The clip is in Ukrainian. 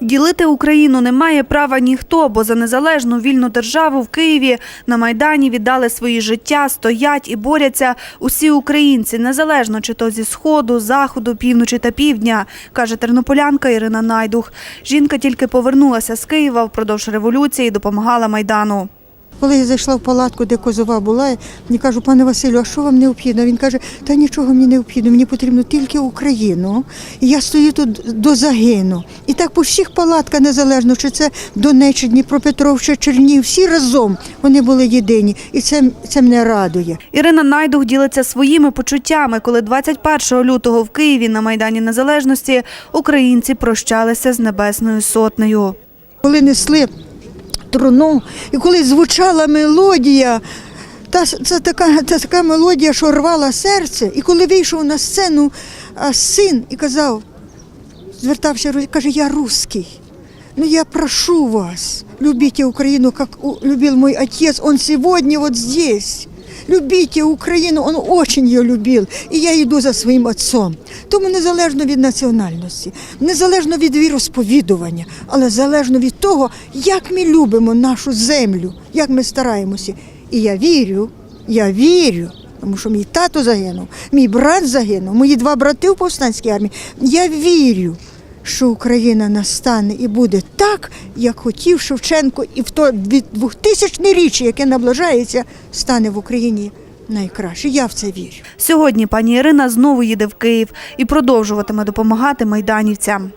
Ділити Україну не має права ніхто, бо за незалежну вільну державу в Києві на Майдані віддали свої життя, стоять і борються усі українці, незалежно чи то зі сходу, заходу, півночі та півдня, каже тернополянка Ірина Найдух. Жінка тільки повернулася з Києва впродовж революції і допомагала Майдану. Коли я зайшла в палатку, де козова була, я кажу, пане Василю, а що вам необхідно? Він каже, та нічого мені не необхідно, мені потрібно тільки Україну. І я стою тут до загину. І так по всіх палатках, незалежно, чи це Донеччина, Дніпропетров, чи Чернів, всі разом вони були єдині. І це, це мене радує. Ірина Найдух ділиться своїми почуттями, коли 21 лютого в Києві на Майдані Незалежності українці прощалися з Небесною Сотнею. Коли несли труну, і коли звучала мелодія, та це така, це така мелодія, що рвала серце. І коли вийшов на сцену син і казав, звертався, каже, я русський. Ну я прошу вас, любите Украину, как любил мой отец, он сегодня вот здесь. Любите Україну, он очень її любив. І я йду за своїм отцом. Тому незалежно від національності, незалежно від віросповідування, але залежно від того, як ми любимо нашу землю, як ми стараємося. І я вірю, я вірю, тому що мій тато загинув, мій брат загинув, мої два брати в повстанській армії. Я вірю, що Україна настане і буде так, як хотів Шевченко, і в то 2000 річчя, яке наближається, стане в Україні найкраще. Я в це вірю. Сьогодні пані Ірина знову їде в Київ і продовжуватиме допомагати майданівцям.